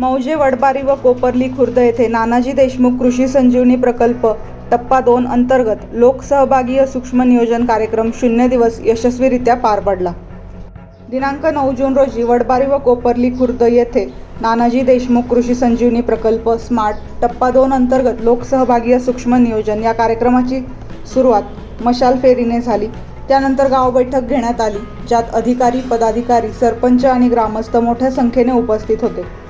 मौजे वडबारी व कोपर्ली खुर्द येथे नानाजी देशमुख कृषी संजीवनी प्रकल्प टप्पा दोन अंतर्गत लोकसहभागीय सूक्ष्म नियोजन कार्यक्रम शून्य दिवस यशस्वीरित्या पार पडला. दिनांक नऊ जून रोजी वडबारी व कोपर्ली खुर्द येथे नानाजी देशमुख कृषी संजीवनी प्रकल्प स्मार्ट टप्पा दोन अंतर्गत लोकसहभागीय सूक्ष्म नियोजन या कार्यक्रमाची सुरुवात मशाल फेरीने झाली. त्यानंतर गाव बैठक घेण्यात आली ज्यात अधिकारी पदाधिकारी सरपंच आणि ग्रामस्थ मोठ्या संख्येने उपस्थित होते.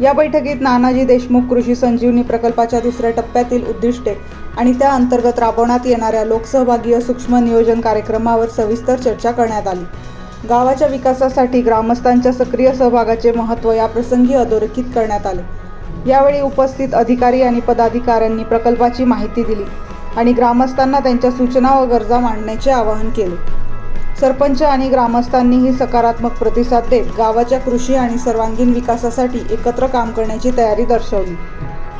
या बैठकीत नानाजी देशमुख कृषी संजीवनी प्रकल्पाच्या दुसऱ्या टप्प्यातील उद्दिष्टे आणि त्या अंतर्गत राबवण्यात येणाऱ्या लोकसहभागीय सूक्ष्म नियोजन कार्यक्रमावर सविस्तर चर्चा करण्यात आली. गावाच्या विकासासाठी ग्रामस्थांच्या सक्रिय सहभागाचे महत्त्व या प्रसंगी अधोरेखित करण्यात आले. यावेळी उपस्थित अधिकारी आणि पदाधिकाऱ्यांनी प्रकल्पाची माहिती दिली आणि ग्रामस्थांना त्यांच्या सूचना व गरजा मांडण्याचे आवाहन केले. सरपंच आणि ग्रामस्थांनीही सकारात्मक प्रतिसाद देत गावाच्या कृषी आणि सर्वांगीण विकासासाठी एकत्र काम करण्याची तयारी दर्शवली.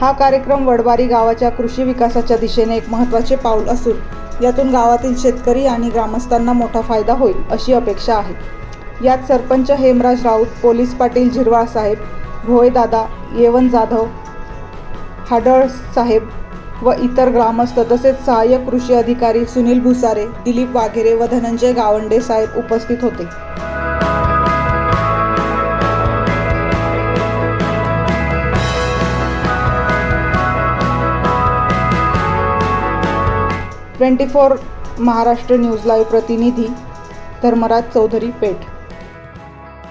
हा कार्यक्रम वडबारी गावाच्या कृषी विकासाच्या दिशेने एक महत्त्वाचे पाऊल असून यातून गावातील शेतकरी आणि ग्रामस्थांना मोठा फायदा होईल अशी अपेक्षा आहे. यात सरपंच हेमराज राऊत पोलीस पाटील झिरवाळ साहेब भोयदादा येवन जाधव हाडळ साहेब व इतर ग्रामस्थ तसेच सहाय्यक कृषी अधिकारी सुनील भुसारे दिलीप वाघेरे व धनंजय गावंडे साहेब उपस्थित होते. Twenty four Maharashtra news live प्रतिनिधी धर्मराज चौधरी पेठ.